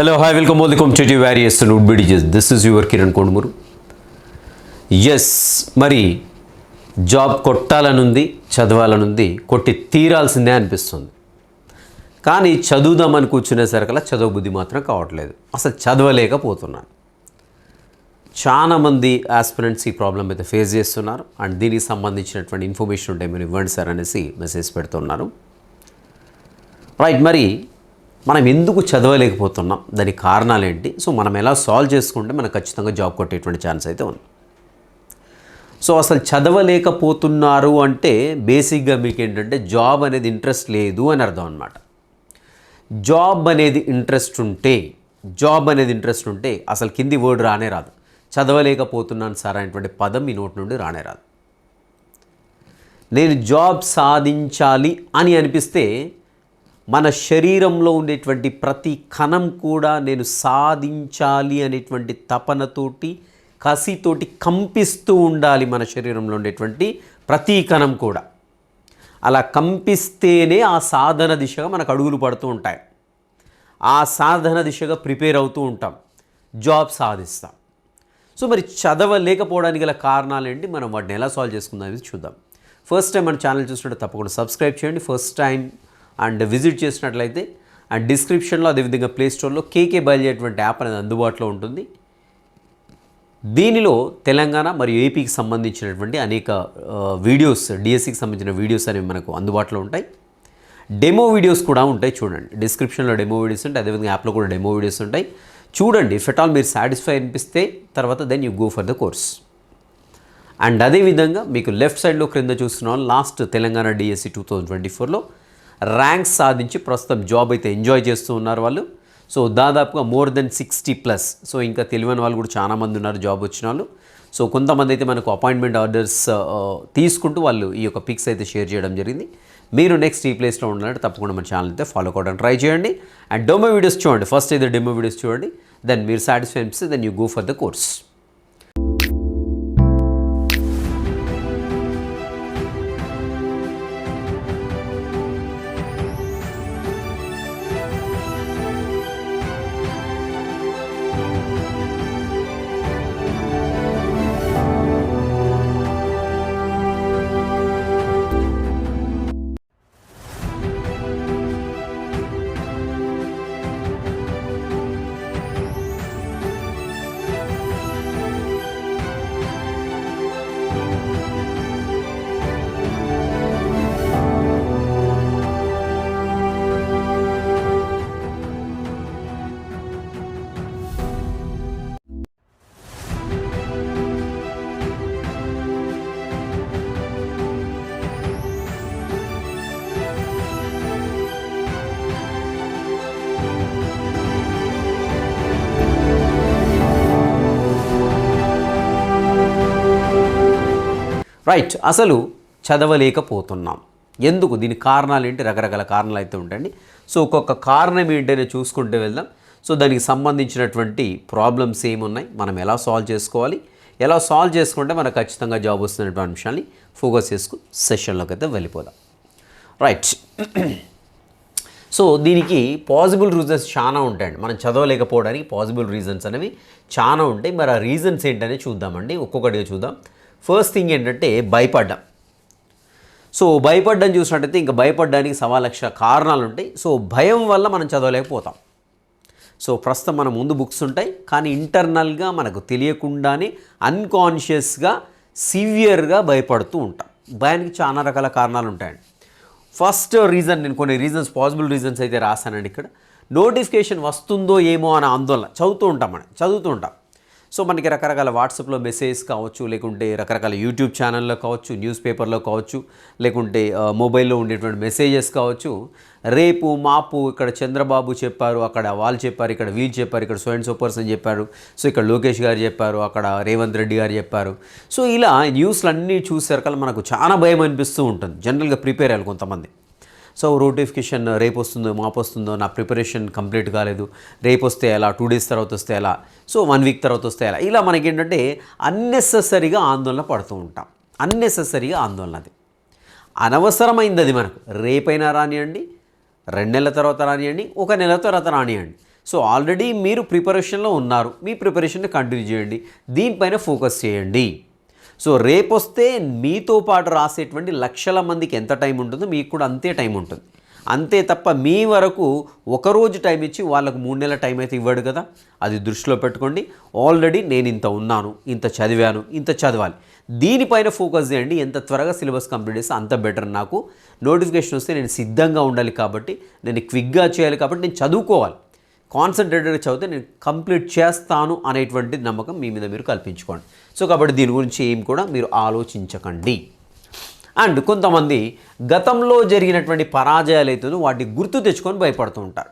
Hello hi welcome welcome to various wood బిడిజెస్ this is your Kiran Kondamuru yes మరి job కొట్టాలనుంది చదవాలనుంది కొట్టి తీరాల్సిందే అనిపిస్తుంది. కానీ చదువుదామని కూర్చునేసరికల్లా చదువు బుద్ధి మాత్రం కావట్లేదు. అసలు చదవలేకపోతున్నాను. చాలామంది ఆస్పిరెంట్స్ ఈ ప్రాబ్లం అయితే ఫేస్ చేస్తున్నారు. అండ్ దీనికి సంబంధించినటువంటి ఇన్ఫర్మేషన్ ఉంటే మీరు ఇవ్వండి సార్ అనేసి మెసేజ్ పెడుతున్నారు. రైట్ మరి మనం ఎందుకు చదవలేకపోతున్నాం? దానికి కారణాలు ఏంటి సో మనం ఎలా సాల్వ్ చేసుకుంటే మనకు ఖచ్చితంగా జాబ్ కొట్టేటువంటి ఛాన్స్ అయితే ఉంది. సో అసలు చదవలేకపోతున్నారు అంటే బేసిక్గా మీకు ఏంటంటే జాబ్ అనేది ఇంట్రెస్ట్ లేదు అని అర్థం అనమాట జాబ్ అనేది ఇంట్రెస్ట్ ఉంటే జాబ్ అనేది ఇంట్రెస్ట్ ఉంటే అసలు కింది వర్డ్ రానే రాదు. చదవలేకపోతున్నాను సార్ అనేటువంటి పదం మీ నోటి నుండి రానే రాదు. నేను జాబ్ సాధించాలి అని అనిపిస్తే మన శరీరంలో ఉండేటువంటి ప్రతి కణం కూడా నేను సాధించాలి అనేటువంటి తపనతోటి కసితోటి కంపిస్తూ ఉండాలి మన శరీరంలో ఉండేటువంటి ప్రతి కణం కూడా. అలా కంపిస్తేనే ఆ సాధన దిశగా మనకు అడుగులు పడుతూ ఉంటాయి. ఆ సాధన దిశగా ప్రిపేర్ అవుతూ ఉంటాం. జాబ్ సాధిస్తాం. సో మరి చదవలేకపోవడానికి గల కారణాలు ఏంటి మనం వాటిని ఎలా సాల్వ్ చేసుకుందాం అనేది చూద్దాం. ఫస్ట్ టైం మన ఛానల్ చూసినట్టు తప్పకుండా సబ్స్క్రైబ్ చేయండి. ఫస్ట్ టైం అండ్ విజిట్ చేసినట్లయితే అండ్ డిస్క్రిప్షన్లో అదేవిధంగా ప్లేస్టోర్లో కేకే బయలుదేరేటువంటి యాప్ అనేది అందుబాటులో ఉంటుంది. దీనిలో తెలంగాణ మరియు ఏపీకి సంబంధించినటువంటి అనేక వీడియోస్ డిఎస్సికి సంబంధించిన వీడియోస్ అనేవి మనకు అందుబాటులో ఉంటాయి. డెమో వీడియోస్ కూడా ఉంటాయి చూడండి. డిస్క్రిప్షన్లో డెమో వీడియోస్ ఉంటాయి అదేవిధంగా యాప్లో కూడా డెమో వీడియోస్ ఉంటాయి. చూడండి ఇఫ్ ఎట్ ఆల్ మీరు సాటిస్ఫై అనిపిస్తే తర్వాత then you go for the course and అదేవిధంగా మీకు లెఫ్ట్ సైడ్లో క్రింద చూస్తున్నాం last Telangana DSC two thousand twenty ఫోర్లో ర్యాంక్స్ సాధించి ప్రస్తుతం జాబ్ అయితే ఎంజాయ్ చేస్తూ ఉన్నారు వాళ్ళు. సో దాదాపుగా more than sixty plus so ఇంకా తెలియని వాళ్ళు కూడా చాలామంది ఉన్నారు జాబ్ వచ్చిన వాళ్ళు. సో కొంతమంది అయితే మనకు అపాయింట్మెంట్ ఆర్డర్స్ తీసుకుంటూ వాళ్ళు ఈ యొక్క పిక్స్ అయితే షేర్ చేయడం జరిగింది. మీరు నెక్స్ట్ ఈ ప్లేస్లో ఉండాలంటే తప్పకుండా మన ఛానల్ అయితే ఫాలో అవ్వడం ట్రై చేయండి. అండ్ డెమో వీడియోస్ చూడండి. ఫస్ట్ అయితే డెమో వీడియోస్ చూడండి. దెన్ మీరు satisfy then you go for the course right అసలు చదవలేకపోతున్నాం. ఎందుకు? దీని కారణాలు ఏంటి రకరకాల కారణాలు అయితే ఉంటాయండి. సో ఒక్కొక్క కారణం ఏంటనే చూసుకుంటూ వెళ్దాం. సో దానికి సంబంధించినటువంటి ప్రాబ్లమ్స్ ఏమున్నాయి? మనం ఎలా సాల్వ్ చేసుకోవాలి? ఎలా సాల్వ్ చేసుకుంటే మనకు ఖచ్చితంగా జాబ్ వస్తున్నటువంటి అంశాన్ని ఫోకస్ చేసుకుని సెషన్లోకి అయితే వెళ్ళిపోదాం. రైట్ సో దీనికి పాసిబుల్ రీజన్స్ చాలా ఉంటాయండి. మనం చదవలేకపోవడానికి పాసిబుల్ రీజన్స్ అనేవి చాలా ఉంటాయి. మరి ఆ రీజన్స్ ఏంటనే చూద్దామండి. ఒక్కొక్కటిగా చూద్దాం. ఫస్ట్ థింగ్ ఏంటంటే భయపడ్డం. సో భయపడ్డం చూసినట్టయితే ఇంకా భయపడడానికి సవా లక్ష కారణాలు ఉంటాయి సో భయం వల్ల మనం చదవలేకపోతాం. సో ప్రస్తుతం మన ముందు బుక్స్ ఉంటాయి. కానీ ఇంటర్నల్గా మనకు తెలియకుండానే అన్కాన్షియస్గా సివియర్గా భయపడుతూ ఉంటాం. భయానికి చాలా రకాల కారణాలు ఉంటాయండి ఫస్ట్ రీజన్ నేను కొన్ని రీజన్స్ పాసిబుల్ రీజన్స్ అయితే రాశానండి ఇక్కడ. నోటిఫికేషన్ వస్తుందో ఏమో అనే ఆందోళన. చదువుతూ ఉంటాం మనం. చదువుతూ ఉంటాం. సో మనకి రకరకాల వాట్సాప్లో మెసేజ్ కావచ్చు లేకుంటే రకరకాల యూట్యూబ్ ఛానల్లో కావచ్చు న్యూస్ పేపర్లో కావచ్చు లేకుంటే మొబైల్లో ఉండేటువంటి మెసేజెస్ కావచ్చు. రేపు మాపు ఇక్కడ చంద్రబాబు చెప్పారు అక్కడ వాళ్ళు చెప్పారు ఇక్కడ వీళ్ళు చెప్పారు ఇక్కడ సో అండ్ సో పర్సన్ చెప్పారు సో ఇక్కడ లోకేష్ గారు చెప్పారు అక్కడ రేవంత్ రెడ్డి గారు చెప్పారు. సో ఇలా న్యూస్లు అన్నీ చూసేసరికల్లా మనకు చాలా భయం అనిపిస్తూ ఉంటుంది. జనరల్గా ప్రిపేర్ అయ్యాలి కొంతమంది. సో నోటిఫికేషన్ రేపు వస్తుందో మాపు వస్తుందో నా ప్రిపరేషన్ కంప్లీట్ కాలేదు. రేపు వస్తే ఎలా? టూ డేస్ తర్వాత వస్తే ఎలా? సో వన్ వీక్ తర్వాత వస్తే ఎలా? ఇలా మనకి ఏంటంటే అన్నెసెసరీగా ఆందోళన పడుతూ ఉంటాం. అన్నెసెసరీగా ఆందోళన అది. అనవసరమైంది అది మనకు. రేపైనా రానియండి రెండు నెలల తర్వాత రానియండి ఒక నెల తర్వాత రానియండి. సో ఆల్రెడీ మీరు ప్రిపరేషన్లో ఉన్నారు. మీ ప్రిపరేషన్ని కంటిన్యూ చేయండి. దీనిపైన ఫోకస్ చేయండి. సో రేపు వస్తే మీతో పాటు రాసేటువంటి లక్షల మందికి ఎంత టైం ఉంటుందో మీకు కూడా అంతే టైం ఉంటుంది. అంతే తప్ప మీ వరకు ఒకరోజు టైం ఇచ్చి వాళ్ళకు మూడు నెలల టైం అయితే ఇవ్వడు కదా. అది దృష్టిలో పెట్టుకోండి. ఆల్రెడీ నేను ఇంత ఉన్నాను ఇంత చదివాను ఇంత చదవాలి. దీనిపైన ఫోకస్ చేయండి. ఎంత త్వరగా సిలబస్ కంప్లీట్ చేస్తే అంత బెటర్ నాకు. నోటిఫికేషన్ వస్తే నేను సిద్ధంగా ఉండాలి కాబట్టి నేను క్విక్గా చేయాలి కాబట్టి నేను చదువుకోవాలి. కాన్సన్ట్రేటెడ్గా చదివితే నేను కంప్లీట్ చేస్తాను అనేటువంటి నమ్మకం మీ మీద మీరు కల్పించుకోండి. సో కాబట్టి దీని గురించి ఏం కూడా మీరు ఆలోచించకండి. అండ్ కొంతమంది గతంలో జరిగినటువంటి పరాజయాలు అయితే వాటి గుర్తు తెచ్చుకొని భయపడుతూ ఉంటారు.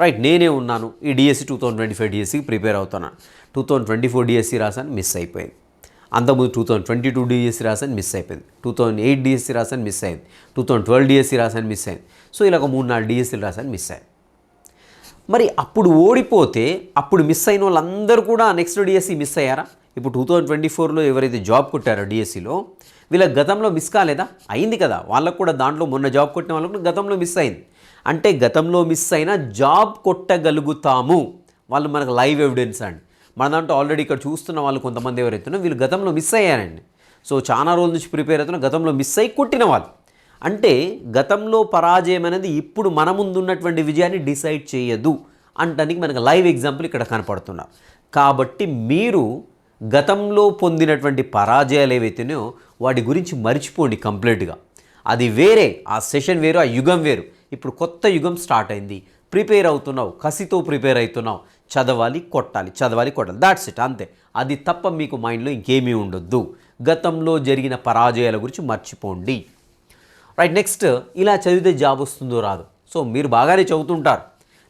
రైట్ నేనే ఉన్నాను. ఈ DSC two thousand twenty five డిఎస్సికి ప్రిపేర్ అవుతున్నాను two thousand twenty four DSC రాసాను మిస్ అయిపోయింది. అంతకుముందు two thousand twenty two DSC రాసాను మిస్ అయిపోయింది. టూ థౌసండ్ ఎయిట్ డిఎస్సి రాసాను మిస్ అయింది. టూ థౌసండ్ ట్వెల్వ్ డిఎస్సి రాసాను మిస్ అయింది. సో ఇలా ఒక మూడు నాలుగు డిఎస్సీలు రాసాను మిస్ అయింది మరి అప్పుడు ఓడిపోతే అప్పుడు మిస్ అయిన వాళ్ళందరూ కూడా నెక్స్ట్ డిఎస్సి మిస్ అయ్యారా? ఇప్పుడు టూ థౌజండ్ ట్వంటీ ఫోర్లో ఎవరైతే జాబ్ కొట్టారో డిఎస్సిలో వీళ్ళ గతంలో మిస్ కాలేదా? అయింది కదా. వాళ్ళకు కూడా దాంట్లో మొన్న జాబ్ కొట్టిన వాళ్ళకు కూడా గతంలో మిస్ అయింది. అంటే గతంలో మిస్ అయినా జాబ్ కొట్టగలుగుతాము. వాళ్ళు మనకు లైవ్ ఎవిడెన్స్ అండి. మన దాంట్లో ఆల్రెడీ ఇక్కడ చూస్తున్న వాళ్ళు కొంతమంది ఎవరైతే వీళ్ళు గతంలో మిస్ అయ్యారండి. సో చాలా రోజుల నుంచి ప్రిపేర్ అవుతున్న గతంలో మిస్ అయ్యి కొట్టిన వాళ్ళు. అంటే గతంలో పరాజయం అనేది ఇప్పుడు మన ముందున్నటువంటి విజయాన్ని డిసైడ్ చేయదు. అంటానికి మనకు లైవ్ ఎగ్జాంపుల్ ఇక్కడ కనపడుతున్నారు కాబట్టి మీరు గతంలో పొందినటువంటి పరాజయాలు ఏవైతేనో వాటి గురించి మర్చిపోండి కంప్లీట్గా. అది వేరే ఆ సెషన్ వేరు ఆ యుగం వేరు. ఇప్పుడు కొత్త యుగం స్టార్ట్ అయింది. ప్రిపేర్ అవుతున్నావు కసితో ప్రిపేర్ అవుతున్నావు. చదవాలి కొట్టాలి చదవాలి కొట్టాలి. దాట్స్ ఇట్ అంతే. అది తప్ప మీకు మైండ్లో ఇంకేమీ ఉండొద్దు. గతంలో జరిగిన పరాజయాల గురించి మర్చిపోండి. రైట్ నెక్స్ట్ ఇలా చదివితే జాబ్ వస్తుందో రాదు. సో మీరు బాగానే చదువుతుంటారు.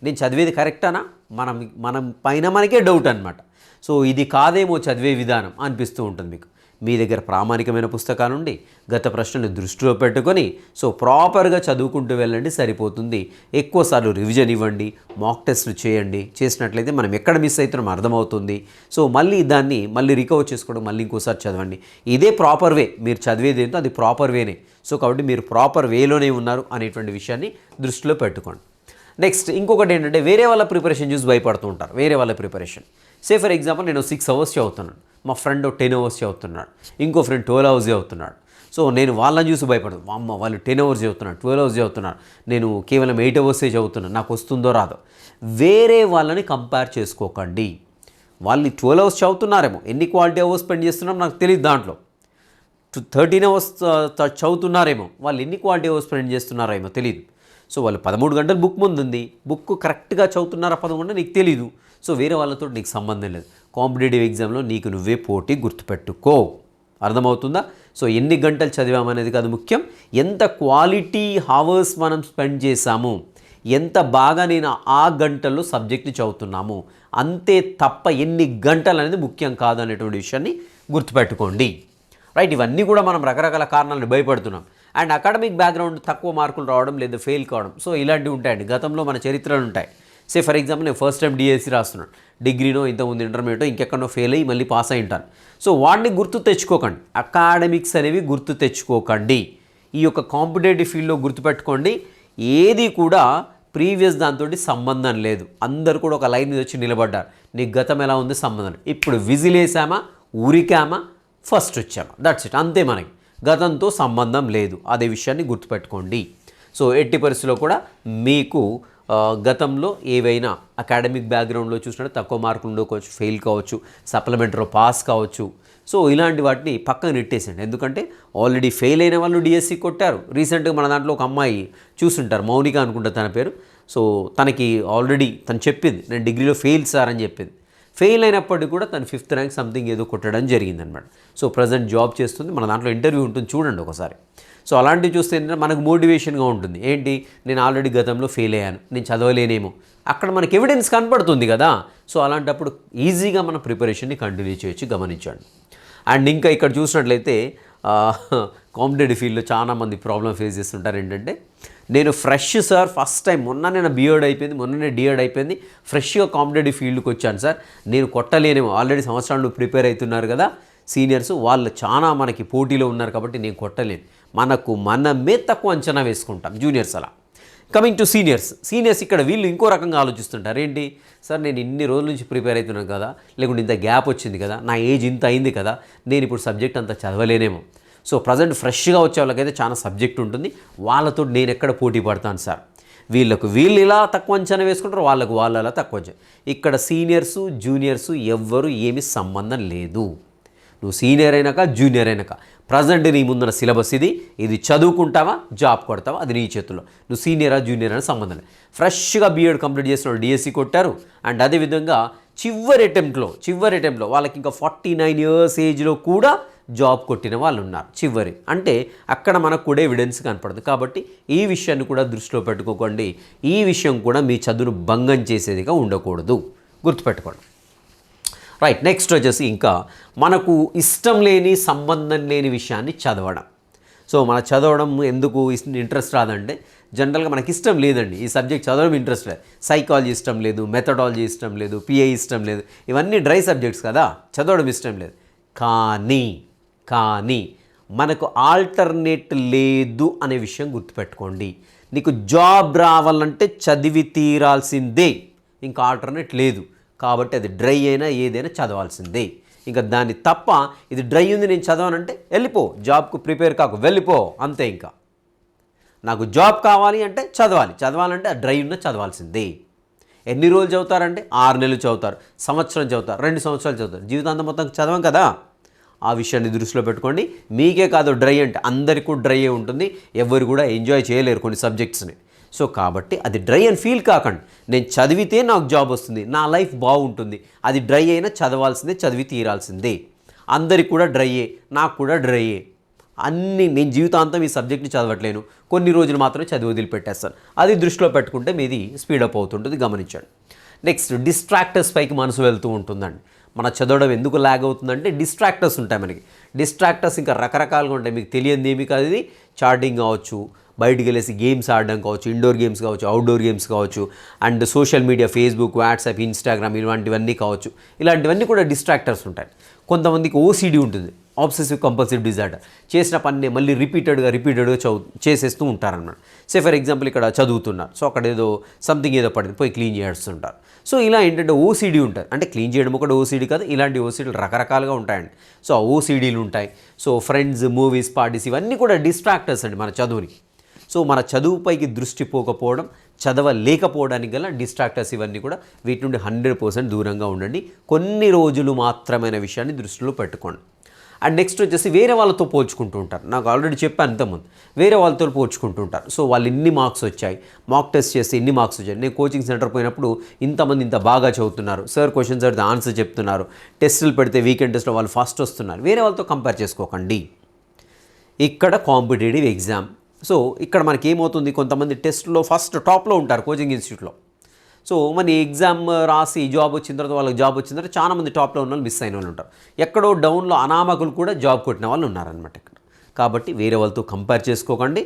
నేను చదివేది కరెక్టానా మనం మనం పైన మనకే డౌట్ అనమాట సో ఇది కాదేమో చదివే విధానం అనిపిస్తూ ఉంటుంది మీకు. మీ దగ్గర ప్రామాణికమైన పుస్తకాలుండి గత ప్రశ్నలు దృష్టిలో పెట్టుకొని సో ప్రాపర్గా చదువుకుంటూ వెళ్ళండి సరిపోతుంది. ఎక్కువసార్లు రివిజన్ ఇవ్వండి మాక్ టెస్ట్లు చేయండి చేసినట్లయితే మనం ఎక్కడ మిస్ అవుతున్నాం అర్థమవుతుంది. సో మళ్ళీ దాన్ని మళ్ళీ రికవర్ చేసుకోవడం మళ్ళీ ఇంకోసారి చదవండి. ఇదే ప్రాపర్ వే మీరు చదివేది ఏంటో అది ప్రాపర్ వేనే. సో కాబట్టి మీరు ప్రాపర్ వేలోనే ఉన్నారు అనేటువంటి విషయాన్ని దృష్టిలో పెట్టుకోండి. నెక్స్ట్ ఇంకొకటి ఏంటంటే వేరే వాళ్ళ ప్రిపరేషన్ చూసి భయపడుతూ ఉంటారు. వేరే వాళ్ళ ప్రిపరేషన్. సే ఫర్ ఎగ్జాంపుల్ నేను సిక్స్ అవర్స్ చదువుతున్నాను. మా ఫ్రెండ్ టెన్ అవర్స్ చదువుతున్నాడు. ఇంకో ఫ్రెండ్ ట్వెల్వ్ అవర్స్ చదువుతున్నాడు. సో నేను వాళ్ళని చూసి భయపడదు అమ్మ వాళ్ళు టెన్ అవర్స్ చదువుతున్నారు ట్వెల్వ్ అవర్స్ చదువుతున్నాడు నేను కేవలం ఎయిట్ అవర్సే చదువుతున్నాను. నాకు వస్తుందో రాదో. వేరే వాళ్ళని కంపేర్ చేసుకోకండి. వాళ్ళు ట్వెల్వ్ అవర్స్ చదువుతున్నారేమో. ఎన్ని క్వాలిటీ అవర్స్ స్పెండ్ చేస్తున్నాం నాకు తెలియదు దాంట్లో. థర్టీన్ అవర్స్ చదువుతున్నారేమో. వాళ్ళు ఎన్ని క్వాలిటీ అవర్స్ స్పెండ్ చేస్తున్నారేమో తెలియదు సో వాళ్ళు పదమూడు గంటలు బుక్ ముందు ఉంది బుక్ కరెక్ట్గా చదువుతున్నారా పదమూడు గంటలు నీకు తెలియదు సో వేరే వాళ్ళతో నీకు సంబంధం లేదు. కాంపిటేటివ్ ఎగ్జామ్లో నీకు నువ్వే పోటీ గుర్తుపెట్టుకో. అర్థమవుతుందా? సో ఎన్ని గంటలు చదివామనేది కాదు ముఖ్యం. ఎంత క్వాలిటీ హవర్స్ మనం స్పెండ్ చేశాము ఎంత బాగా నేను ఆ గంటల్లో సబ్జెక్ట్ని చదువుతున్నాము అంతే తప్ప ఎన్ని గంటలు అనేది ముఖ్యం కాదు అనేటువంటి విషయాన్ని గుర్తుపెట్టుకోండి. రైట్? ఇవన్నీ కూడా మనం రకరకాల కారణాలను భయపడుతున్నాం. అండ్ అకాడమిక్ బ్యాక్గ్రౌండ్ తక్కువ మార్కులు రావడం లేదా ఫెయిల్ కావడం సో ఇలాంటివి ఉంటాయండి. గతంలో మన చరిత్రలు ఉంటాయి. సే ఫర్ ఎగ్జాంపుల్ నేను ఫస్ట్ టైం డిఎస్సి రాస్తున్నాను. డిగ్రీనో ఇంతకుముందు ఇంటర్మీడియట్ ఇంకెక్కడో ఫెయిల్ అయ్యి మళ్ళీ పాస్ అయి ఉంటాను. సో వాడిని గుర్తు తెచ్చుకోకండి. అకాడమిక్స్ అనేవి గుర్తు తెచ్చుకోకండి. ఈ యొక్క కాంపిటేటివ్ ఫీల్డ్లో గుర్తుపెట్టుకోండి ఏది కూడా ప్రీవియస్ దాంతో సంబంధం లేదు. అందరు కూడా ఒక లైన్ మీద వచ్చి నిలబడ్డారు. నీకు గతం ఎలా ఉంది సంబంధం ఇప్పుడు ఇప్పుడు విజిలేసామా ఉరికామా? ఫస్ట్ వచ్చామా? దట్స్ ఇట్ అంతే మనకి. గతంతో సంబంధం లేదు. అదే విషయాన్ని గుర్తుపెట్టుకోండి సో ఎట్టి పరిస్థితుల్లో కూడా మీకు గతంలో ఏవైనా అకాడమిక్ బ్యాక్గ్రౌండ్లో చూసినట్టు తక్కువ మార్కులు ఉండవచ్చు ఫెయిల్ కావచ్చు సప్లిమెంటరీలో పాస్ కావచ్చు. సో ఇలాంటి వాటిని పక్కన నెట్టేసండి ఎందుకంటే ఆల్రెడీ ఫెయిల్ అయిన వాళ్ళు డిఎస్సి కొట్టారు. రీసెంట్గా మన దాంట్లో ఒక అమ్మాయి చూసుంటారు మౌనిక అనుకుంటా తన పేరు. సో తనకి ఆల్రెడీ తను చెప్పింది నేను డిగ్రీలో ఫెయిల్ సార్ అని చెప్పింది. ఫెయిల్ అయినప్పటికీ కూడా తను ఫిఫ్త్ ర్యాంక్ సంథింగ్ ఏదో కొట్టడం జరిగిందనమాట. సో ప్రజెంట్ జాబ్ చేస్తుంది. మన దాంట్లో ఇంటర్వ్యూ ఉంటుంది చూడండి ఒకసారి. సో అలాంటివి చూస్తే ఏంటంటే మనకు మోటివేషన్గా ఉంటుంది. ఏంటి? నేను ఆల్రెడీ గతంలో ఫెయిల్ అయ్యాను. నేను చదవలేనేమో. అక్కడ మనకి ఎవిడెన్స్ కనపడుతుంది కదా. సో అలాంటప్పుడు ఈజీగా మన ప్రిపరేషన్ని కంటిన్యూ చేయొచ్చు గమనించండి. అండ్ ఇంకా ఇక్కడ చూసినట్లయితే కాంపిటేటివ్ ఫీల్డ్లో చాలామంది ప్రాబ్లం ఫేస్ చేస్తుంటారు ఏంటంటే నేను ఫ్రెష్ సార్ ఫస్ట్ టైం మొన్న నేను బిఎడ్ అయిపోయింది మొన్ననే డిఎడ్ అయిపోయింది ఫ్రెష్గా కాంపిటేటివ్ ఫీల్డ్కి వచ్చాను సార్. నేను కొట్టలేనేమో. ఆల్రెడీ సంవత్సరాలు ప్రిపేర్ అవుతున్నారు కదా సీనియర్స్. వాళ్ళు చాలా మనకి పోటీలో ఉన్నారు కాబట్టి నేను కొట్టలేను. మనకు మనమే తక్కువ అంచనా వేసుకుంటాం జూనియర్స్ అలా. కమింగ్ టు సీనియర్స్ సీనియర్స్ ఇక్కడ వీళ్ళు ఇంకో రకంగా ఆలోచిస్తుంటారు. ఏంటి? సార్ నేను ఇన్ని రోజుల నుంచి ప్రిపేర్ అవుతున్నాను కదా. లేకుంటే ఇంత గ్యాప్ వచ్చింది కదా. నా ఏజ్ ఇంత అయింది కదా. నేను ఇప్పుడు సబ్జెక్ట్ అంతా చదవలేనేమో. సో ప్రజెంట్ ఫ్రెష్గా వచ్చే వాళ్ళకైతే చాలా సబ్జెక్ట్ ఉంటుంది. వాళ్ళతో నేను ఎక్కడ పోటీ పడతాను సార్? వీళ్ళకు వీళ్ళు ఇలా తక్కువ అంచనా వేసుకుంటారు. వాళ్ళకు వాళ్ళు అలా తక్కువ అంచనా. ఇక్కడ సీనియర్స్ జూనియర్స్ ఎవ్వరు ఏమి సంబంధం లేదు. నువ్వు సీనియర్ అయినాక జూనియర్ అయినాక. ప్రజెంట్ నీ ముందున్న సిలబస్ ఇది. ఇది చదువుకుంటావా జాబ్ కొడతావా అది నీ చేతుల్లో. నువ్వు సీనియరా జూనియర్ అని సంబంధం లేదు. ఫ్రెష్గా బీఎడ్ కంప్లీట్ చేసిన వాళ్ళు డిఎస్సి కొట్టారు. అండ్ అదేవిధంగా చివరి అటెంప్ట్లో చివరి అటెంప్ట్లో వాళ్ళకి ఇంకా ఫార్టీ నైన్ ఇయర్స్ ఏజ్లో కూడా జాబ్ కొట్టిన వాళ్ళు ఉన్నారు చివరి. అంటే అక్కడ మనకు కూడా ఎవిడెన్స్ కనపడదు. కాబట్టి ఈ విషయాన్ని కూడా దృష్టిలో పెట్టుకోకండి. ఈ విషయం కూడా మీ చదువును భంగం చేసేదిగా ఉండకూడదు. గుర్తుపెట్టుకోండి. రైట్ నెక్స్ట్ వచ్చేసి ఇంకా మనకు ఇష్టం లేని సంబంధం లేని విషయాన్ని చదవడం. సో మన చదవడం ఎందుకు ఇంట్రెస్ట్ రాదంటే జనరల్గా మనకి ఇష్టం లేదండి. ఈ సబ్జెక్ట్ చదవడం ఇంట్రెస్ట్ లేదు. సైకాలజీ ఇష్టం లేదు మెథడాలజీ ఇష్టం లేదు పిఏ ఇష్టం లేదు. ఇవన్నీ డ్రై సబ్జెక్ట్స్ కదా చదవడం ఇష్టం లేదు. కానీ కానీ మనకు ఆల్టర్నేట్ లేదు అనే విషయం గుర్తుపెట్టుకోండి. నీకు జాబ్ రావాలంటే చదివి తీరాల్సిందే. ఇంకా ఆల్టర్నేట్ లేదు. కాబట్టి అది డ్రై అయినా ఏదైనా చదవాల్సిందే. ఇంకా దాన్ని తప్ప ఇది డ్రై ఉంది నేను చదవనంటే వెళ్ళిపో. జాబ్కు ప్రిపేర్ కాకు వెళ్ళిపో. అంతే ఇంకా. నాకు జాబ్ కావాలి అంటే చదవాలి. చదవాలంటే ఆ డ్రై ఉన్న చదవాల్సిందే. ఎన్ని రోజులు చదువుతారంటే? ఆరు నెలలు చదువుతారు. సంవత్సరం చదువుతారు. రెండు సంవత్సరాలు చదువుతారు. జీవితాంతం మొత్తం చదవం కదా? ఆ విషయాన్ని దృష్టిలో పెట్టుకోండి. మీకే కాదు డ్రై అంటే అందరికీ కూడా డ్రై ఉంటుంది. ఎవరు కూడా ఎంజాయ్ చేయలేరు కొన్ని సబ్జెక్ట్స్ని. సో కాబట్టి అది డ్రై అని ఫీల్ కాకండి. నేను చదివితే నాకు జాబ్ వస్తుంది నా లైఫ్ బాగుంటుంది. అది డ్రై అయినా చదవాల్సిందే చదివి తీరాల్సిందే. అందరికి కూడా డ్రైయే నాకు కూడా డ్రైయే. అన్ని నేను జీవితాంతం ఈ సబ్జెక్ట్ని చదవట్లేను. కొన్ని రోజులు మాత్రమే చదివి వదిలిపెట్టేస్తాను. అది దృష్టిలో పెట్టుకుంటే మీది స్పీడప్ అవుతుంటుంది గమనించండి. నెక్స్ట్ డిస్ట్రాక్టర్స్ పైకి మనసు వెళ్తూ ఉంటుందండి. మన చదవడం ఎందుకు ల్యాగ్ అవుతుందంటే డిస్ట్రాక్టర్స్ ఉంటాయి మనకి. డిస్ట్రాక్టర్స్ ఇంకా రకరకాలుగా ఉంటాయి. మీకు తెలియదు ఏమి కాదు ఇది. చార్టింగ్ కావచ్చు బయటికి వెళ్ళేసి గేమ్స్ ఆడడం కావచ్చు ఇండోర్ గేమ్స్ కావచ్చు అవుట్డోర్ గేమ్స్ కావచ్చు and social media Facebook WhatsApp Instagram ఇలాంటివన్నీ కావచ్చు. ఇలాంటివన్నీ కూడా డిస్ట్రాక్టర్స్ ఉంటాయి. కొంతమందికి ఓసీడీ ఉంటుంది. ఆబ్సెసివ్ కంపల్సివ్ డిజార్డర్ చేసిన పని మళ్ళీ రిపీటెడ్గా రిపీటెడ్గా చదువు చేసేస్తూ ఉంటారన్నమాట. సే ఫర్ ఎగ్జాంపుల్ ఇక్కడ చదువుతున్నారు. సో అక్కడ ఏదో సంథింగ్ ఏదో పడింది పోయి క్లీన్ చేస్తుంటారు. సో ఇలా ఏంటంటే ఓసీడీ ఉంటుంది అంటే క్లీన్ చేయడం ఒకటి ఓసీడీ కాదు ఇలాంటి ఓసీడీలు రకరకాలుగా ఉంటాయండి. సో ఆ ఓసీడీలు ఉంటాయి. సో ఫ్రెండ్స్ మూవీస్ పార్టీస్ ఇవన్నీ కూడా డిస్ట్రాక్టర్స్ అండి మన చదువుని సో మన చదువుపైకి దృష్టి పోకపోవడం చదవలేకపోవడానికి గల డిస్ట్రాక్టర్స్ ఇవన్నీ కూడా వీటి నుండి హండ్రెడ్ పర్సెంట్ దూరంగా ఉండండి. కొన్ని రోజులు మాత్రమైన విషయాన్ని దృష్టిలో పెట్టుకోండి. అండ్ నెక్స్ట్ వచ్చేసి వేరే వాళ్ళతో పోల్చుకుంటూ ఉంటారు. నాకు ఆల్రెడీ చెప్పాను అంతకుముందు వేరే వాళ్ళతో పోల్చుకుంటూ ఉంటారు. సో వాళ్ళు ఇన్ని మార్క్స్ వచ్చాయి. మాక్ టెస్ట్ చేస్తే ఇన్ని మార్క్స్ వచ్చాయి. నేను కోచింగ్ సెంటర్ పోయినప్పుడు ఇంతమంది ఇంత బాగా చదువుతున్నారు. సార్ క్వశ్చన్స్ అడిగితే ఆన్సర్ చెప్తున్నారు. టెస్టులు పెడితే వీకెండ్ టెస్ట్లో వాళ్ళు ఫస్ట్ వస్తున్నారు. వేరే వాళ్ళతో కంపేర్ చేసుకోకండి. ఇక్కడ కాంపిటేటివ్ ఎగ్జామ్ సో ఇక్కడ మనకి ఏమవుతుంది కొంతమంది టెస్ట్లో ఫస్ట్ టాప్లో ఉంటారు కోచింగ్ ఇన్స్టిట్యూట్లో. సో మన ఎగ్జామ్ రాసి జాబ్ వచ్చిన తర్వాత వాళ్ళకి జాబ్ వచ్చిన తర్వాత చాలా మంది టాప్లో ఉన్న వాళ్ళు మిస్ అయిన వాళ్ళు ఉంటారు. ఎక్కడో డౌన్లో అనామకులు కూడా జాబ్ కొట్టిన వాళ్ళు ఉన్నారనమాట ఇక్కడ. కాబట్టి వేరే వాళ్ళతో కంపేర్ చేసుకోకండి.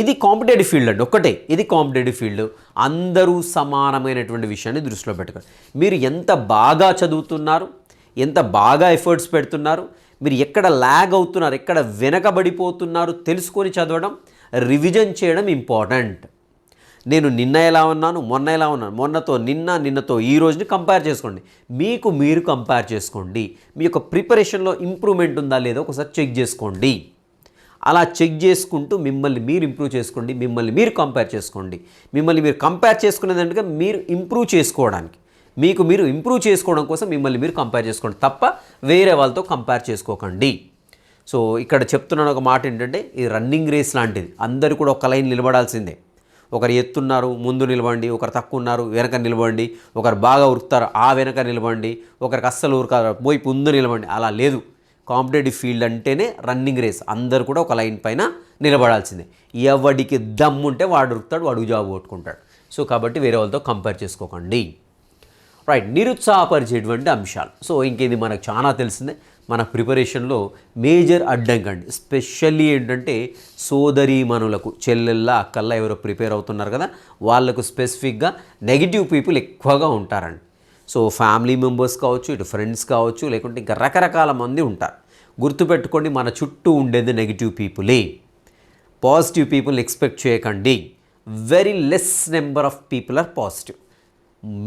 ఇది కాంపిటేటివ్ ఫీల్డ్ అండి ఒక్కటే. ఇది కాంపిటేటివ్ ఫీల్డ్. అందరూ సమానమైనటువంటి విషయాన్ని దృష్టిలో పెట్టుకోండి. మీరు ఎంత బాగా చదువుతున్నారు ఎంత బాగా ఎఫర్ట్స్ పెడుతున్నారు మీరు ఎక్కడ ల్యాగ్ అవుతున్నారు ఎక్కడ వెనకబడిపోతున్నారు తెలుసుకొని చదవడం రివిజన్ చేయడం ఇంపార్టెంట్ నేను నిన్న ఎలా ఉన్నాను మొన్న ఎలా ఉన్నాను మొన్నతో నిన్న నిన్నతో ఈ రోజుని కంపేర్ చేసుకోండి. మీకు మీరు కంపేర్ చేసుకోండి. మీ యొక్క ప్రిపరేషన్లో ఇంప్రూవ్మెంట్ ఉందా లేదో ఒకసారి చెక్ చేసుకోండి. అలా చెక్ చేసుకుంటూ మిమ్మల్ని మీరు ఇంప్రూవ్ చేసుకోండి మిమ్మల్ని మీరు కంపేర్ చేసుకోండి. మిమ్మల్ని మీరు కంపేర్ చేసుకునేదంటే మీరు ఇంప్రూవ్ చేసుకోవడానికి. మీకు మీరు ఇంప్రూవ్ చేసుకోవడం కోసం మిమ్మల్ని మీరు కంపేర్ చేసుకోండి. తప్ప వేరే వాళ్ళతో కంపేర్ చేసుకోకండి. సో ఇక్కడ చెప్తున్నాను ఒక మాట ఏంటంటే ఇది రన్నింగ్ రేస్ లాంటిది. అందరూ కూడా ఒక లైన్ నిలబడాల్సిందే. ఒకరు ఎత్తున్నారు ముందు నిలబండి ఒకరు తక్కువ ఉన్నారు వెనక నిలబండి ఒకరు బాగా ఉరుకుతారు ఆ వెనక నిలబండి ఒకరికి అస్సలు ఉరుకారు పోయి ముందు నిలబండి. అలా లేదు. కాంపిటేటివ్ ఫీల్డ్ అంటేనే రన్నింగ్ రేస్. అందరు కూడా ఒక లైన్ పైన నిలబడాల్సిందే. ఎవడికి దమ్ముంటే వాడు ఉరుకుతాడు వాడు జాబ్ కొట్టుకుంటాడు. సో కాబట్టి వేరే వాళ్ళతో కంపేర్ చేసుకోకండి. రైట్ నిరుత్సాహపరిచేటువంటి అంశాలు. సో ఇంకేది మనకు చాలా తెలిసిందే. మన ప్రిపరేషన్లో మేజర్ అడ్డంకండి. స్పెషల్లీ ఏంటంటే సోదరీమణులకు చెల్లెళ్ళ అక్కల్లా ఎవరో ప్రిపేర్ అవుతున్నారు కదా వాళ్ళకు స్పెసిఫిక్గా నెగిటివ్ పీపుల్ ఎక్కువగా ఉంటారండి. సో ఫ్యామిలీ మెంబర్స్ కావచ్చు ఇటు ఫ్రెండ్స్ కావచ్చు లేకుంటే ఇంకా రకరకాల మంది ఉంటారు. గుర్తుపెట్టుకోండి మన చుట్టూ ఉండేది నెగిటివ్ పీపులే. పాజిటివ్ పీపుల్ ఎక్స్పెక్ట్ చేయకండి. Very less number of people are positive.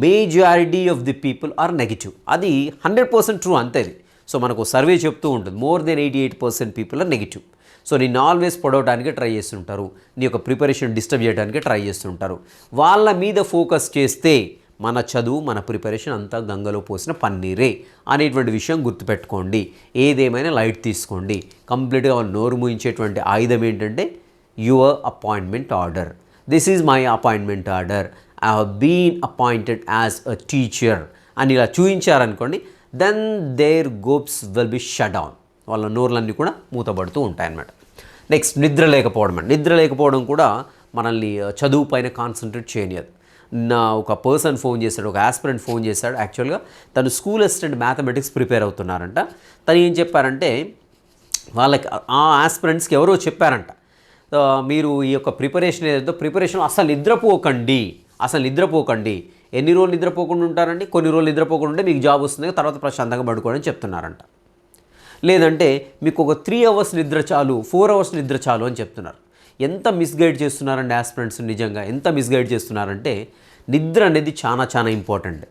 Majority of the people are negative. అది హండ్రెడ్ పర్సెంట్ ట్రూ అంతేది సో మనకు సర్వే చెప్తూ ఉంటుంది. More than eighty eight percent people are negative. So నిన్ను always పొడవడానికి try చేస్తుంటారు. నీ యొక్క ప్రిపరేషన్ డిస్టర్బ్ చేయడానికి ట్రై చేస్తుంటారు. వాళ్ళ మీద ఫోకస్ చేస్తే మన చదువు మన ప్రిపరేషన్ అంతా గంగలో పోసిన పన్నీరే అనేటువంటి విషయం గుర్తుపెట్టుకోండి. ఏదేమైనా లైట్ తీసుకోండి. కంప్లీట్గా నోరు ముయించేటువంటి ఆయుధం ఏంటంటే your appointment order. This is my appointment order. I have been appointed as a teacher అని ఇలా చూపించారనుకోండి then their gobs will be shut down వాళ్ళ నోర్లన్నీ కూడా మూతబడుతూ ఉంటాయన్నమాట. నెక్స్ట్ నిద్ర లేకపోవడం అండి. నిద్ర లేకపోవడం కూడా మనల్ని చదువు పైన కాన్సన్ట్రేట్ చేయనియదు. నా ఒక పర్సన్ ఫోన్ చేశాడు ఒక ఆస్పిరెంట్ ఫోన్ చేశాడు యాక్చువల్గా తను స్కూల్ అసిస్టెంట్ మ్యాథమెటిక్స్ ప్రిపేర్ అవుతున్నారంట. తను ఏం చెప్పారంటే వాళ్ళకి ఆ ఆస్పిరెంట్స్కి ఎవరో చెప్పారంట. మీరు ఈ యొక్క ప్రిపరేషన్ ఏదైతే ప్రిపరేషన్ అసలు నిద్రపోకండి. అసలు నిద్రపోకండి. ఎన్ని రోజులు నిద్రపోకుండా ఉంటారండి? కొన్ని రోజులు నిద్రపోకుండా ఉంటే మీకు జాబ్ వస్తుంది తర్వాత ప్రశాంతంగా పడుకోవడం చెప్తున్నారంట. లేదంటే మీకు ఒక త్రీ అవర్స్ నిద్ర చాలు ఫోర్ అవర్స్ నిద్ర చాలు అని చెప్తున్నారు. ఎంత మిస్గైడ్ చేస్తున్నారండి ఆస్పిరెంట్స్ నిజంగా? ఎంత మిస్గైడ్ చేస్తున్నారంటే నిద్ర అనేది చాలా చాలా ఇంపార్టెంట్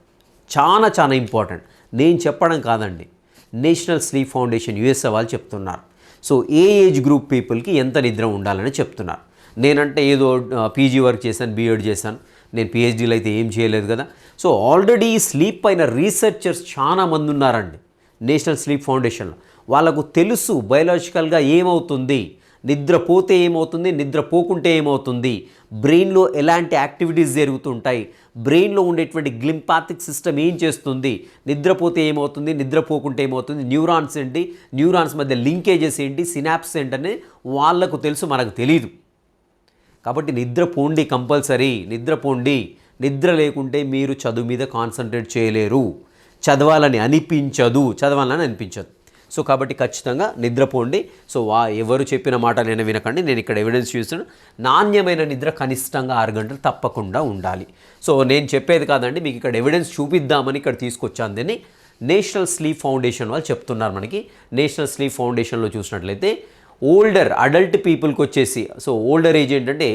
చాలా చాలా ఇంపార్టెంట్ నేను చెప్పడం కాదండి. నేషనల్ స్లీప్ ఫౌండేషన్ యుఎస్ఏ వాళ్ళు చెప్తున్నారు. సో ఏ ఏజ్ గ్రూప్ పీపుల్కి ఎంత నిద్ర ఉండాలని చెప్తున్నారు. నేనంటే ఏదో పీజీ వర్క్ చేశాను బీఎడ్ చేశాను. నేను పిహెచ్డీలు అయితే ఏం చేయలేదు కదా. సో ఆల్రెడీ స్లీప్ పైన రీసెర్చర్స్ చాలామంది ఉన్నారండి నేషనల్ స్లీప్ ఫౌండేషన్లో వాళ్ళకు తెలుసు బయలాజికల్గా ఏమవుతుంది నిద్రపోతే ఏమవుతుంది నిద్రపోకుంటే ఏమవుతుంది బ్రెయిన్లో ఎలాంటి యాక్టివిటీస్ జరుగుతుంటాయి బ్రెయిన్లో ఉండేటువంటి గ్లింపాథిక్ సిస్టమ్ ఏం చేస్తుంది నిద్రపోతే ఏమవుతుంది నిద్రపోకుంటే ఏమవుతుంది న్యూరాన్స్ ఏంటి న్యూరాన్స్ మధ్య లింకేజెస్ ఏంటి సినాప్స్ ఏంటని వాళ్ళకు తెలుసు మనకు తెలియదు కాబట్టి నిద్రపోండి కంపల్సరీ. నిద్రపోండి నిద్ర లేకుంటే మీరు చదువు మీద కాన్సన్ట్రేట్ చేయలేరు. చదవాలని అనిపించదు. చదవాలని అనిపించదు. సో కాబట్టి ఖచ్చితంగా నిద్రపోండి సో వా ఎవరు చెప్పిన మాట నేను వినకండి. నేను ఇక్కడ ఎవిడెన్స్ చూస్తున్నాను. నాణ్యమైన నిద్ర కనిష్టంగా ఆరు గంటలు తప్పకుండా ఉండాలి. సో నేను చెప్పేది కాదండి. మీకు ఇక్కడ ఎవిడెన్స్ చూపిద్దామని ఇక్కడ తీసుకొచ్చాను దీన్ని. నేషనల్ స్లీప్ ఫౌండేషన్ వాళ్ళు చెప్తున్నారు మనకి. నేషనల్ స్లీప్ ఫౌండేషన్లో చూసినట్లయితే ఓల్డర్ అడల్ట్ పీపుల్కి వచ్చేసి సో ఓల్డర్ ఏజ్ ఏంటంటే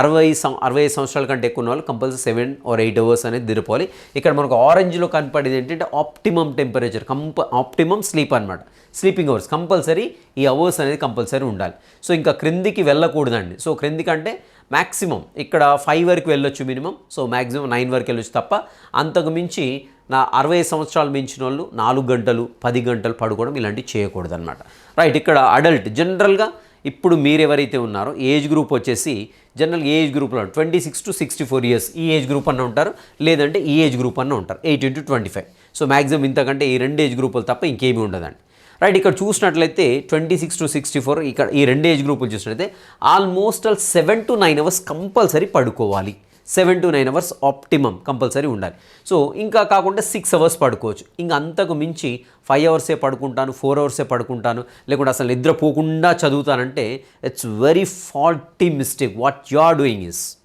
అరవై సం అరవై ఐదు సంవత్సరాల కంటే ఎక్కువ ఉన్న వాళ్ళు compulsory seven or eight hours అనేది దిరిపోవాలి ఇక్కడ మనకు ఆరెంజ్లో కనపడేది ఏంటంటే ఆప్టిమమ్ టెంపరేచర్ కంప ఆప్టిమమ్ స్లీప్ అనమాట స్లీపింగ్ అవర్స్ కంపల్సరీ ఈ అవర్స్ అనేది కంపల్సరీ ఉండాలి. సో ఇంకా క్రిందికి వెళ్ళకూడదండి. సో క్రిందికి అంటే మ్యాక్సిమం ఇక్కడ ఫైవ్ వరకు వెళ్ళొచ్చు మినిమం. సో మ్యాక్సిమం నైన్ వరకు వెళ్ళొచ్చు తప్ప అంతకు మించి నా అరవై సంవత్సరాలు మించిన వాళ్ళు నాలుగు గంటలు పది గంటలు పడుకోవడం ఇలాంటివి చేయకూడదు అనమాట రైట్ ఇక్కడ అడల్ట్ జనరల్గా ఇప్పుడు మీరు ఎవరైతే ఉన్నారో ఏజ్ గ్రూప్ వచ్చేసి జనరల్ ఏజ్ గ్రూప్లో twenty six to sixty four years ఈ ఏజ్ గ్రూప్ అన్న ఉంటారు లేదంటే ఈ ఏజ్ గ్రూప్ అన్న ఉంటారు. Eighteen to twenty five. So maximum ఇంతకంటే ఈ రెండు ఏజ్ గ్రూపులు తప్ప ఇంకేమీ ఉండదండి. రైట్ ఇక్కడ చూసినట్లయితే twenty six to sixty four ఇక్కడ ఈ రెండు ఏజ్ గ్రూపులు చూసినట్లయితే almost all seven to nine hours compulsory పడుకోవాలి. Seven to nine hours optimum compulsory ఉండాలి. సో ఇంకా కాకుండా సిక్స్ అవర్స్ పడుకోవచ్చు. ఇంకా అంతకు మించి ఫైవ్ అవర్సే పడుకుంటాను ఫోర్ అవర్సే పడుకుంటాను లేకుంటే అసలు నిద్రపోకుండా చదువుతానంటే it's very faulty mistake what you are doing is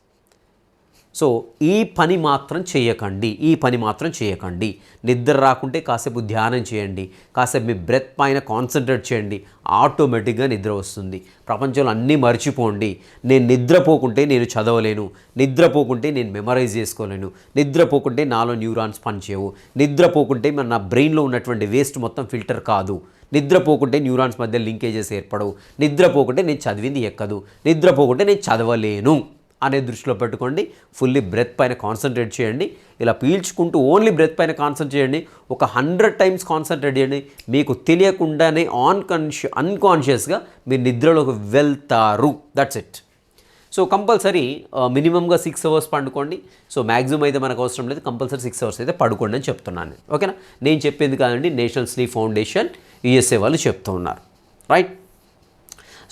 so ఈ పని మాత్రం చేయకండి ఈ పని మాత్రం చేయకండి. నిద్ర రాకుంటే కాసేపు ధ్యానం చేయండి కాసేపు మీ బ్రెత్ పైన కాన్సన్ట్రేట్ చేయండి ఆటోమేటిక్గా నిద్ర వస్తుంది. ప్రపంచంలో అన్నీ మర్చిపోండి. నేను నిద్రపోకుంటే నేను చదవలేను నిద్రపోకుంటే నేను మెమరైజ్ చేసుకోలేను నిద్రపోకుంటే నాలో న్యూరాన్స్ పనిచేయవు నిద్రపోకుంటే మన నా బ్రెయిన్లో ఉన్నటువంటి వేస్ట్ మొత్తం ఫిల్టర్ కాదు నిద్రపోకుంటే న్యూరాన్స్ మధ్య లింకేజెస్ ఏర్పడవు నిద్రపోకుంటే నేను చదివింది ఎక్కదు నిద్రపోకుంటే నేను చదవలేను. అనే దృష్టిలో పెట్టుకోండి. ఫుల్లీ బ్రెత్ పైన కాన్సన్ట్రేట్ చేయండి. ఇలా పీల్చుకుంటూ ఓన్లీ బ్రెత్ పైన కాన్సన్ట్రేట్ చేయండి. ఒక హండ్రెడ్ టైమ్స్ కాన్సన్ట్రేట్ చేయండి మీకు తెలియకుండానే ఆన్ కాన్షియ అన్కాన్షియస్గా మీరు నిద్రలోకి వెళ్తారు. దట్స్ ఇట్ సో కంపల్సరీ మినిమంగా సిక్స్ అవర్స్ పండుకోండి. సో మ్యాక్సిమం అయితే మనకు అవసరం లేదు. కంపల్సరీ సిక్స్ అవర్స్ అయితే పడుకోండి అని చెప్తున్నాను ఓకేనా? నేను చెప్పింది కాదండి. నేషనల్ స్లీప్ ఫౌండేషన్ యుఎస్ఏ వాళ్ళు చెప్తూ ఉన్నారు. రైట్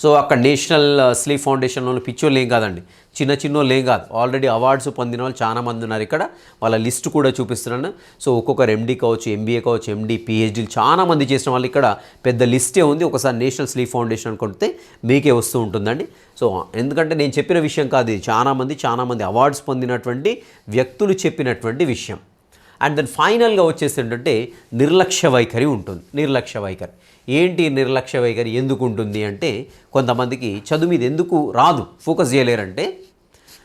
సో అక్కడ నేషనల్ స్లీప్ ఫౌండేషన్లో పిచ్చోళ్ళు ఏం కాదండి. చిన్న చిన్నోళ్ళు ఏం కాదు. ఆల్రెడీ అవార్డ్స్ పొందిన వాళ్ళు చాలామంది ఉన్నారు ఇక్కడ. వాళ్ళ లిస్ట్ కూడా చూపిస్తున్నాను. సో ఒక్కొక్కరు ఎండీ కావచ్చు ఎంబీఏ కావచ్చు ఎండీ పిహెచ్డీలు చాలామంది చేసిన వాళ్ళు ఇక్కడ పెద్ద లిస్టే ఉంది. ఒకసారి నేషనల్ స్లీప్ ఫౌండేషన్ కొడితే మీకే వస్తూ ఉంటుందండి. సో ఎందుకంటే నేను చెప్పిన విషయం కాదు ఇది. చాలామంది చాలామంది అవార్డ్స్ పొందినటువంటి వ్యక్తులు చెప్పినటువంటి విషయం. అండ్ దెన్ ఫైనల్గా వచ్చేసి ఏంటంటే నిర్లక్ష్య వైఖరి ఉంటుంది. నిర్లక్ష్య వైఖరి. ఏంటి నిర్లక్ష్య వైఖరి? ఎందుకు ఉంటుంది అంటే కొంతమందికి చదువు మీద ఎందుకు రాదు? ఫోకస్ చేయలేరంటే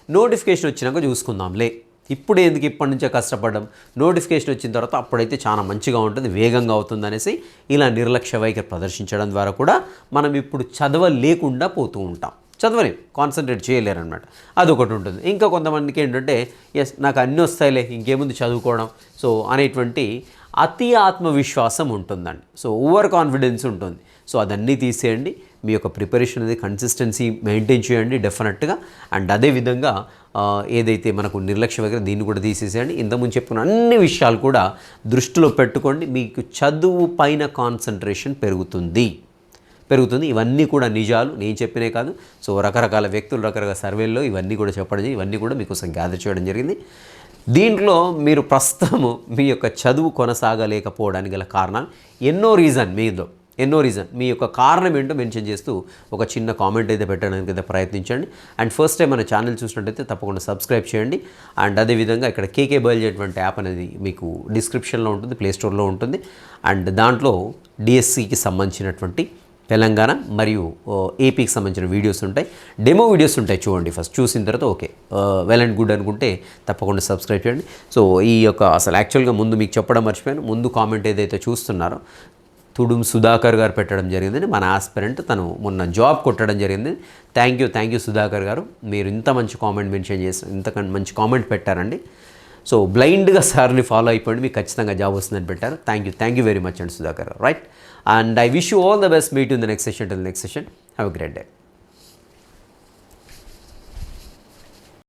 నోటిఫికేషన్ వచ్చినాక చూసుకుందాంలే. ఇప్పుడు ఎందుకు ఇప్పటి నుంచే కష్టపడడం? నోటిఫికేషన్ వచ్చిన తర్వాత అప్పుడైతే చాలా మంచిగా ఉంటుంది వేగంగా అవుతుంది అనేసి ఇలా నిర్లక్ష్య వైఖరి ప్రదర్శించడం ద్వారా కూడా మనం ఇప్పుడు చదవలేకుండా పోతూ ఉంటాం. చదవలేం కాన్సన్ట్రేట్ చేయలేరనమాట అదొకటి ఉంటుంది. ఇంకా కొంతమందికి ఏంటంటే ఎస్ నాకు అన్నీ వస్తాయిలే ఇంకేముంది చదువుకోవడం? సో అనేటువంటి అతి ఆత్మవిశ్వాసం ఉంటుందండి. సో ఓవర్ కాన్ఫిడెన్స్ ఉంటుంది. సో అదన్నీ తీసేయండి. మీ యొక్క ప్రిపరేషన్ అనేది కన్సిస్టెన్సీ మెయింటైన్ చేయండి డెఫినెట్గా అండ్ అదేవిధంగా ఏదైతే మనకు నిర్లక్ష్య దగ్గర దీన్ని కూడా తీసేసేయండి. ఇంతకుముందు చెప్పిన అన్ని విషయాలు కూడా దృష్టిలో పెట్టుకోండి. మీకు చదువు పైన కాన్సన్ట్రేషన్ పెరుగుతుంది. పెరుగుతుంది. ఇవన్నీ కూడా నిజాలు. నేను చెప్పినే కాదు. సో రకరకాల వ్యక్తులు రకరకాల సర్వేల్లో ఇవన్నీ కూడా చెప్పడం ఇవన్నీ కూడా మీకోసం గ్యాదర్ చేయడం జరిగింది. దీంట్లో మీరు ప్రస్తుతము మీ యొక్క చదువు కొనసాగలేకపోవడానికి గల కారణాలు ఎన్నో రీజన్ మీలో ఎన్నో రీజన్ మీ యొక్క కారణం ఏంటో మెన్షన్ చేస్తూ ఒక చిన్న కామెంట్ అయితే పెట్టడానికి అయితే ప్రయత్నించండి. అండ్ ఫస్ట్ టైం మన ఛానల్ చూసినట్టయితే తప్పకుండా సబ్స్క్రైబ్ చేయండి. అండ్ అదేవిధంగా ఇక్కడ కేకే బయలుదేరేటువంటి యాప్ అనేది మీకు డిస్క్రిప్షన్లో ఉంటుంది ప్లే స్టోర్లో ఉంటుంది. అండ్ దాంట్లో డిఎస్సికి సంబంధించినటువంటి తెలంగాణ మరియు ఏపీకి సంబంధించిన వీడియోస్ ఉంటాయి. డెమో వీడియోస్ ఉంటాయి చూడండి ఫస్ట్ చూసిన తర్వాత ఓకే. వెల్ అండ్ గుడ్ అనుకుంటే తప్పకుండా సబ్స్క్రైబ్ చేయండి. సో ఈ యొక్క అసలు యాక్చువల్గా ముందు మీకు చెప్పడం మర్చిపోయాను. ముందు కామెంట్ ఏదైతే చూస్తున్నారో తుడుం సుధాకర్ గారు పెట్టడం జరిగింది మన ఆస్పిరెంట్ తను మొన్న జాబ్ కొట్టడం జరిగింది. Thank you thank you Sudhakar గారు. మీరు ఇంత మంచి కామెంట్ మెన్షన్ చేసి ఇంత మంచి కామెంట్ పెట్టారండి. సో బ్లైండ్గా సార్ని ఫాలో అయిపోయింది మీకు ఖచ్చితంగా జాబ్ వస్తుందని పెట్టారు. Thank you thank you very much అండి Sudhakar right. And I wish you all the best. Meet in the next session. Till next session. Have great day.